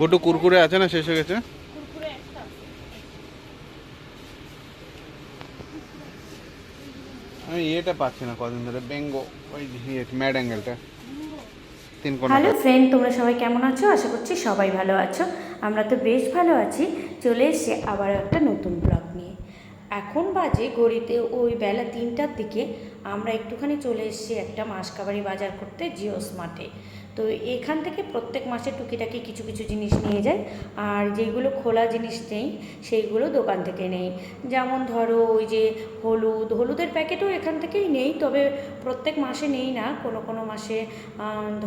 Goto Kurkure আছে না শেষ হয়ে গেছে? আমি ইয়েটা পাচ্ছি না কদিন ধরে বেঙ্গো ওই ম্যাড অ্যাঙ্গেলটা। হ্যালো ফ্রেন্ড তোমরা সবাই কেমন আছো? আশা করছি সবাই ভালো আছো। আমরা তো বেশ ভালো আছি। চলে এসে আবার একটা নতুন এখন বাজে ঘড়িতে ওই বেলা তিনটার দিকে। আমরা একটুখানি চলে এসেছি একটা মাসকাবারি বাজার করতে জিও স্মার্টে তো এখান থেকে প্রত্যেক মাসে টুকিটাকি কিছু কিছু জিনিস নিয়ে যায় আর যেগুলো খোলা জিনিস নেই, সেইগুলো দোকান থেকে নেই। যেমন ধরো ওই যে হলুদ, হলুদের প্যাকেটও এখান থেকেই নেই, তবে প্রত্যেক মাসে নেই না। কোনো কোনো মাসে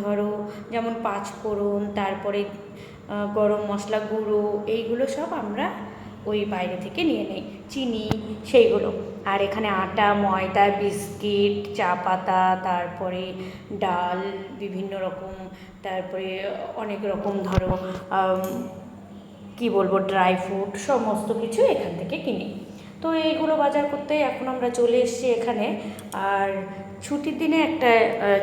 ধরো যেমন পাঁচ ফোড়ন তারপরে গরম মশলা গুঁড়ো, এইগুলো সব আমরা ওই বাইরে থেকে নিয়ে নেই। চিনি, সেইগুলো। আর এখানে আটা, ময়দা, বিস্কিট, চা পাতা, তারপরে ডাল, বিভিন্ন রকম, তারপরে অনেক রকম ধরো কি বলব ড্রাই ফ্রুট সমস্ত কিছু এখান থেকে কিনি। তো এইগুলো বাজার করতে এখন আমরা চলে এসেছি এখানে। আর ছুটির দিনে একটা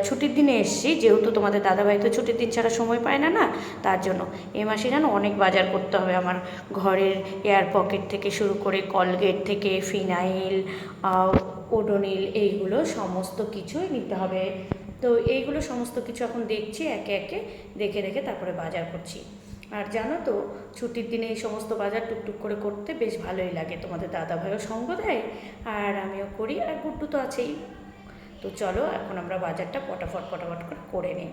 ছুটির দিনে এসেছি, যেহেতু তোমাদের দাদাভাই তো ছুটির দিন ছাড়া সময় পায় না না? তার জন্য। এ মাসে যেন অনেক বাজার করতে হবে আমার ঘরের এয়ার পকেট থেকে শুরু করে কলগেট থেকে ফিনাইল ওডোনিল এইগুলো সমস্ত কিছুই নিতে হবে। তো এইগুলো সমস্ত কিছু এখন দেখছি, একে একে দেখে দেখে তারপরে বাজার করছি। আর জানো তো, ছুটির দিনে এই সমস্ত বাজার টুকটুক করে করতে বেশ ভালোই লাগে। তোমাদের দাদাভাইও সঙ্গ দেয়, আর আমিও করি, আর গুড্ডু তো আছেই। তো চলো এখন আমরা বাজারটা পটাফট পটাফট করে করে নিই।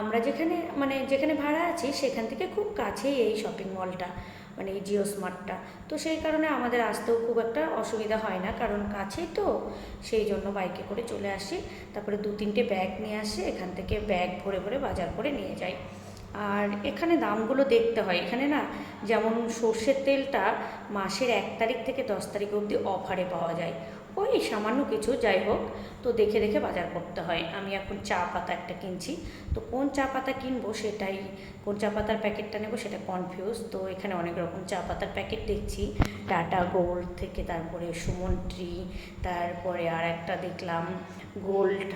আমরা যেখানে মানে যেখানে ভাড়া আছি সেখান থেকে খুব কাছেই এই শপিং মলটা মানে এই জিও স্মার্টটা তো সেই কারণে আমাদের আসতেও খুব একটা অসুবিধা হয় না, কারণ কাছেই তো। সেই জন্য বাইকে করে চলে আসি, তারপরে দু তিনটে ব্যাগ নিয়ে আসি, এখান থেকে ব্যাগ ভরে ভরে বাজার করে নিয়ে যাই। আর এখানে দামগুলো দেখতে হয়, এখানে না যেমন সর্ষের তেলটা মাসের এক তারিখ থেকে দশ তারিখ অবধি অফারে পাওয়া যায়। ওই সামান্য কিছু, যাই হোক। তো দেখে দেখে বাজার করতে হয়। আমি এখন চা পাতা একটা কিনছি। তো কোন চা পাতা কিনবো সেটাই, কোন চা পাতার প্যাকেটটা নেব সেটা কনফিউজ তো এখানে অনেক রকম চা পাতার প্যাকেট দেখছি। টাটা গোল্ড থেকে তারপরে সুমন ট্রি, তারপরে আর একটা দেখলাম গোল্ড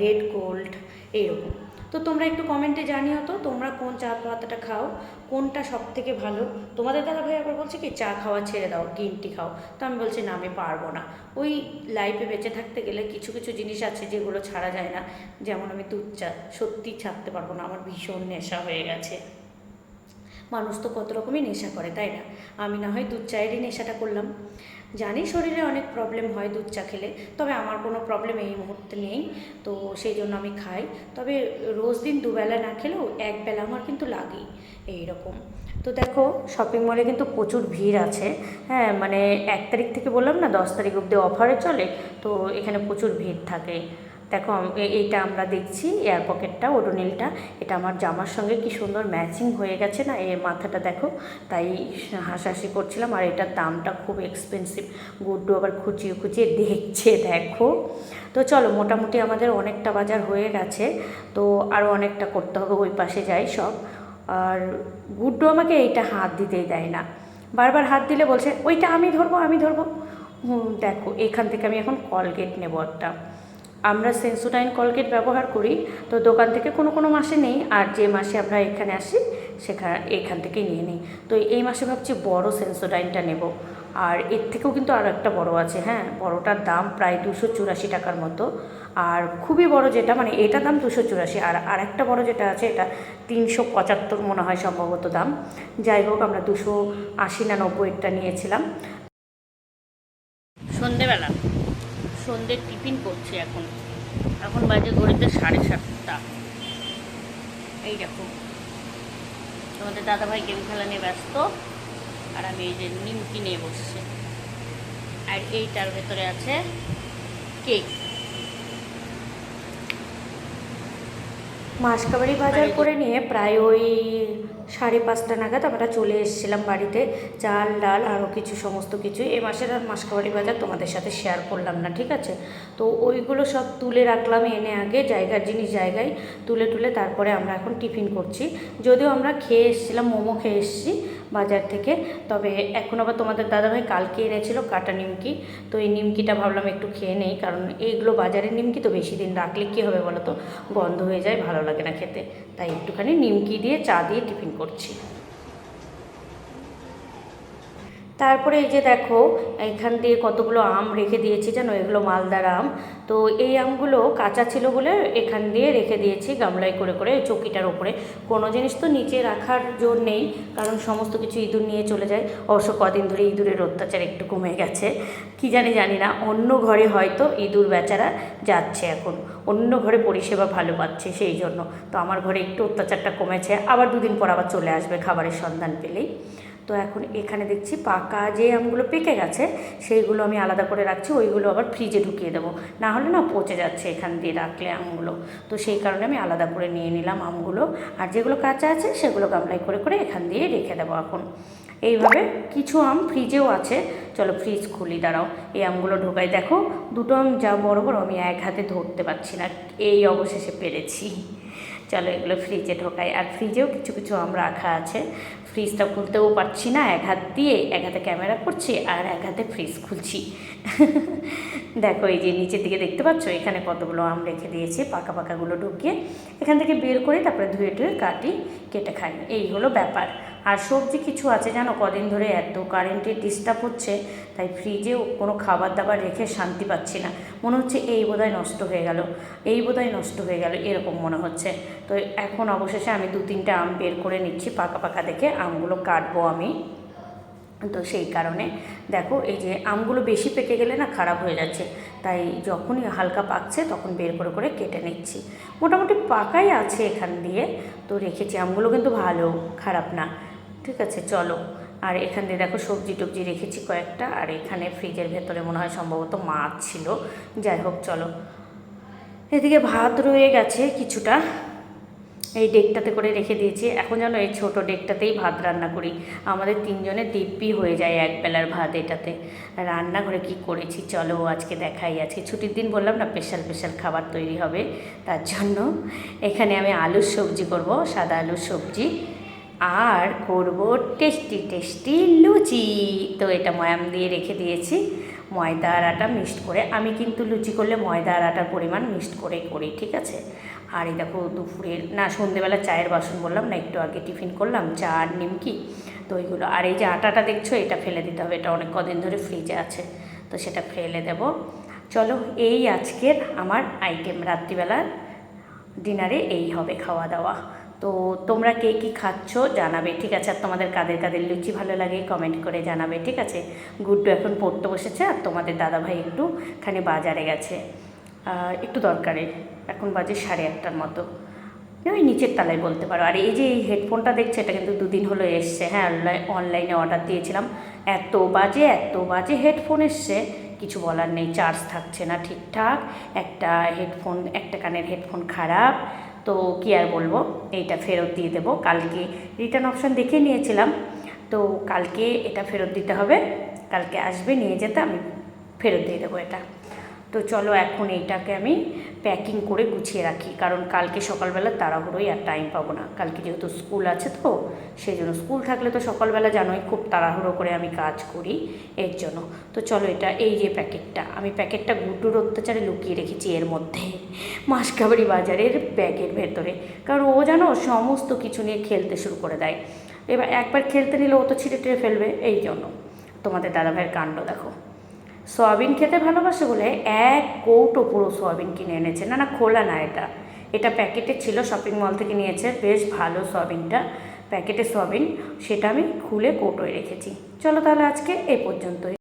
রেড গোল্ড, এইরকম। তো তোমরা একটু কমেন্টে জানিও তো, তোমরা কোন চা পাতাটা খাও, কোনটা সব থেকে ভালো? তোমাদের দাদা ভাই আবার বলছে কি, চা খাওয়া ছেড়ে দাও গ্রিন টি খাও। তো আমি বলছি, না, আমি পারব না। ওই লাইফে বেঁচে থাকতে গেলে কিছু কিছু জিনিস আছে যেগুলো ছাড়া যায় না। যেমন আমি দুধ চা সত্যি ছাড়তে পারব না, আমার ভীষণ নেশা হয়ে গেছে। মানুষ তো কত রকমই নেশা করে, তাই না? আমি না হয় দুধ চায়েরই নেশাটা করলাম। জানি শরীরে অনেক প্রবলেম হয় দুধ চা খেলে, তবে আমার কোনো প্রবলেম এই মুহূর্তে নেই। তো সেই জন্য আমি খাই। তবে রোজ দিন দুবেলা না খেলেও একবেলা আমার কিন্তু লাগেই এই রকম তো দেখো শপিং মলে কিন্তু প্রচুর ভিড় আছে। হ্যাঁ মানে এক তারিখ থেকে বললাম না, দশ তারিখ অবধি অফারে চলে, তো এখানে প্রচুর ভিড় থাকে। দেখো এইটা আমরা দেখছি এয়ার পকেটটা ওডোনিলটা। এটা আমার জামার সঙ্গে কি সুন্দর ম্যাচিং হয়ে গেছে না? এর মাথাটা দেখো, তাই হাসাহাসি করছিলাম। আর এটার দামটা খুব এক্সপেন্সিভ গুড্ডু আবার খুঁচিয়ে খুঁচিয়ে দেখছে, দেখো। তো চলো, মোটামুটি আমাদের অনেকটা বাজার হয়ে গেছে। তো আরও অনেকটা করতে হবে, ওই পাশে যাই সব। আর গুড্ডু আমাকে এইটা হাত দিতেই দেয় না। বারবার হাত দিলে বলছে, ওইটা আমি ধরবো আমি ধরবো। দেখো, এখান থেকে আমি এখন কলগেট নেব একটা। আমরা সেন্সোডাইন কলগেট ব্যবহার করি, তো দোকান থেকে কোনো কোনো মাসে নেই, আর যে মাসে আমরা এখানে আসি সেখানে এখান থেকেই নিয়ে নিই। তো এই মাসে ভাবছি বড় সেন্সোডাইনটা নেব। আর এর থেকেও কিন্তু আরও একটা বড় আছে হ্যাঁ? বড়টার দাম প্রায় দুশো চুরাশি টাকার মতো। আর খুবই বড় যেটা মানে এটা দাম দুশো চুরাশি, আর আরেকটা বড় যেটা আছে, এটা তিনশো পঁচাত্তর মনে হয় সম্ভবত দাম। যাই হোক, আমরা দুশো আশি না নব্বইটা নিয়েছিলাম সন্ধেবেলা সন্ধ্যের টিফিন করছি এখন। এখন বাজে ঘড়িতে সাড়ে সাতটা। এই দেখো। তোমাদের দাদাভাই গেম খেলা নিয়ে ব্যস্ত, আর আমি এই যে নিমকি নিয়ে বসছি। আর এইটার ভেতরে আছে কেক। মাসকাবারি বাজার করে নিয়ে প্রায় ওই সাড়ে পাঁচটা নাগাদ আমরা চলে এসেছিলাম বাড়িতে। চাল ডাল আরও কিছু সমস্ত কিছু এ মাসের আর মাসকাবারি বাজার তোমাদের সাথে শেয়ার করলাম না ঠিক আছে? তো ওইগুলো সব তুলে রাখলাম এনে আগে জায়গার জিনিস জায়গায় তুলে তুলে তারপরে আমরা এখন টিফিন করছি। যদিও আমরা খেয়ে এসছিলাম মোমো খেয়ে এসেছি বাজার থেকে। তবে এখন আবার তোমাদের দাদাভাই কালকে এনেছিল কাটা নিমকি। তো এই নিমকিটা ভাবলাম একটু খেয়ে নেই, কারণ এইগুলো বাজারের নিমকি তো বেশি দিন রাখলে কী হবে বলো তো? গন্ধ হয়ে যায়, ভালো লাগে না খেতে। তাই একটুখানি নিমকি দিয়ে চা দিয়ে টিফিন করছি। তারপরে এই যে দেখো, এখান দিয়ে কতগুলো আম রেখে দিয়েছি, জানো? এগুলো মালদার আম। তো এই আমগুলো কাঁচা ছিল বলে এখান দিয়ে রেখে দিয়েছি গামলায় করে করে চৌকিটার ওপরে। কোনো জিনিস তো নিচে রাখার জোর নেই, কারণ সমস্ত কিছু ইঁদুর নিয়ে চলে যায়। অবশ্য কদিন ধরে ইঁদুরের অত্যাচার একটু কমে গেছে। কি জানি জানি না। অন্য ঘরে হয়তো ইঁদুর বেচারা যাচ্ছে এখন। অন্য ঘরে পরিষেবা ভালো পাচ্ছে সেই জন্য। তো আমার ঘরে একটু অত্যাচারটা কমেছে। আবার দুদিন পর আবার চলে আসবে খাবারের সন্ধান পেলেই। তো এখন এখানে দেখছি পাকা যে আমগুলো পেকে গেছে, সেইগুলো আমি আলাদা করে রাখছি, ওইগুলো আবার ফ্রিজে ঢুকিয়ে দেবো। না হলে না পচে যাচ্ছে এখান দিয়ে রাখলে আমগুলো। তো সেই কারণে আমি আলাদা করে নিয়ে নিলাম আমগুলো। আর যেগুলো কাঁচা আছে, সেগুলো গামলায় করে করে এখান দিয়ে রেখে দেবো এখন। এইভাবে কিছু আম ফ্রিজেও আছে। চলো ফ্রিজ খুলি, দাঁড়াও। এই আমগুলো ঢোকাই। দেখো, দুটো আম যা বড় বড় আমি এক হাতে ধরতে পারছি না। এই অবশেষে পেরেছি। চলো এগুলো ফ্রিজে ঢোকাই। আর ফ্রিজেও কিছু কিছু আম রাখা আছে। ফ্রিজটা খুলতেও পারছি না। এক হাত দিয়ে এক হাতে ক্যামেরা করছি আর এক হাতে ফ্রিজ খুলছি। দেখো এই যে নিচের দিকে দেখতে পাচ্ছ? এখানে কতগুলো আম রেখে দিয়েছি, পাকা পাকাগুলো ঢুকিয়ে। এখান থেকে বের করে তারপরে ধুয়ে টুয়ে কাটি, কেটে খাই। এই হলো ব্যাপার। আর সবজি কিছু আছে জানো? কদিন ধরে এত কারেন্টের ডিস্টার্ব হচ্ছে, তাই ফ্রিজেও কোনো খাবার দাবার রেখে শান্তি পাচ্ছি না। মনে হচ্ছে এই বোধহয় নষ্ট হয়ে গেল। এই বোধহয় নষ্ট হয়ে গেল। এরকম মনে হচ্ছে। তো এখন অবশেষে আমি দু তিনটে আম বের করে নিচ্ছি, পাকা পাকা দেখে আমগুলো কাটবো আমি। তো সেই কারণে দেখো এই যে আমগুলো বেশি পেকে গেলে না খারাপ হয়ে যাচ্ছে, তাই যখনই হালকা পাকছে তখন বের করে করে কেটে নিচ্ছি। মোটামুটি পাকাই আছে এখান দিয়ে, তো রেখেছি। আমগুলো কিন্তু ভালো, খারাপ না। ঠিক আছে, চলো। আর এখান দিয়ে দেখো সবজি টবজি রেখেছি কয়েকটা, আর এখানে ফ্রিজের ভেতরে মনে হয় সম্ভবত মাছ ছিল। যাই হোক, চলো। এদিকে ভাত রয়ে গেছে কিছুটা। এই ডেকটাতে করে রেখে দিয়েছি। এখন যেন এই ছোটো ডেকটাতেই ভাত রান্না করি। আমাদের তিনজনের দিব্যি হয়ে যায় এক বেলার ভাত এটাতে। রান্নাঘরে কি করেছি চলো আজকে দেখাই। আজকে ছুটির দিন বললাম না, স্পেশাল স্পেশাল খাবার তৈরি হবে। তার জন্য এখানে আমি আলুর সবজি করব, সাদা আলুর সবজি। আর করব টেস্টি টেস্টি লুচি। তো এটা ময়াম দিয়ে রেখে দিয়েছি। ময়দা আর আটা মিক্সড করে, আমি কিন্তু লুচি করলে ময়দা আর আটার পরিমাণ মিক্সড করে করি, ঠিক আছে? আর এই দেখো দুপুরের, না, সন্ধেবেলা চায়ের বাসন বললাম, না, একটু আগে টিফিন করলাম, চা আর নিমকি। তো ওইগুলো, আর এই যে আটাটা দেখছ, এটা ফেলে দিতে হবে, এটা অনেক কদিন ধরে ফ্রিজে আছে, তো সেটা ফেলে দেব। চলো, এই আজকের আমার আইটেম রাত্রিবেলার ডিনারে এই হবে খাওয়া দাওয়া তো তোমরা কে কী খাচ্ছ জানাবে, ঠিক আছে? আর তোমাদের কাদের কাদের লুচি ভালো লাগে কমেন্ট করে জানাবে, ঠিক আছে? গুড্ডু এখন পড়তে বসেছে, আর তোমাদের দাদাভাই একটুখানি বাজারে গেছে। একটু দরকারে। এখন বাজে সাড়ে আটটার মতো। ওই নিচের তলায় বলতে পারো। আর এই যে এই হেডফোনটা দেখছে, এটা কিন্তু দুদিন হলো এসছে। হ্যাঁ অনলাইন অনলাইনে অর্ডার দিয়েছিলাম। এত বাজে এত বাজে হেডফোন এসছে। কিছু বলার নেই চার্জ থাকছে না ঠিকঠাক। একটা হেডফোন একটা কানের হেডফোন খারাপ। তো কী আর বলব, এইটা ফেরত দিয়ে দেবো। কালকে রিটার্ন অপশান দেখে নিয়েছিলাম। তো কালকে এটা ফেরত দিতে হবে। কালকে আসবে, নিয়ে যেতে আমি ফেরত দিয়ে দেবো এটা। তো চলো এখন এইটাকে আমি প্যাকিং করে গুছিয়ে রাখি। কারণ কালকে সকালবেলা তাড়াহুড়োই আর টাইম পাবো না। কালকে যেহেতু স্কুল আছে তো, সেই জন্য স্কুল থাকলে তো সকালবেলা জানোই খুব তাড়াহুড়ো করে আমি কাজ করি এর জন্য। তো চলো এটা, এই যে প্যাকেটটা, আমি প্যাকেটটা গুড্ডুর অত্যাচারে লুকিয়ে রেখেছি এর মধ্যে। মাসকাবাড়ি বাজারের ব্যাগের ভেতরে। কারণ ও জানো সমস্ত কিছু নিয়ে খেলতে শুরু করে দেয়। এবার একবার খেলতে নিলে ও তো ছিঁড়ে টিড়ে ফেলবে, এই জন্য। তোমাদের দাদাভাইয়ের কাণ্ড দেখো। সয়াবিন খেতে ভালোবাসে বলে এক কৌটো পুরো সয়াবিন কিনে এনেছে। না না, খোলা না এটা। এটা প্যাকেটে ছিল, শপিং মল থেকে নিয়েছে। বেশ ভালো সয়াবিনটা। প্যাকেটে সয়াবিন, সেটা আমি খুলে কৌটোয় রেখেছি। চলো তাহলে আজকে এ পর্যন্তই।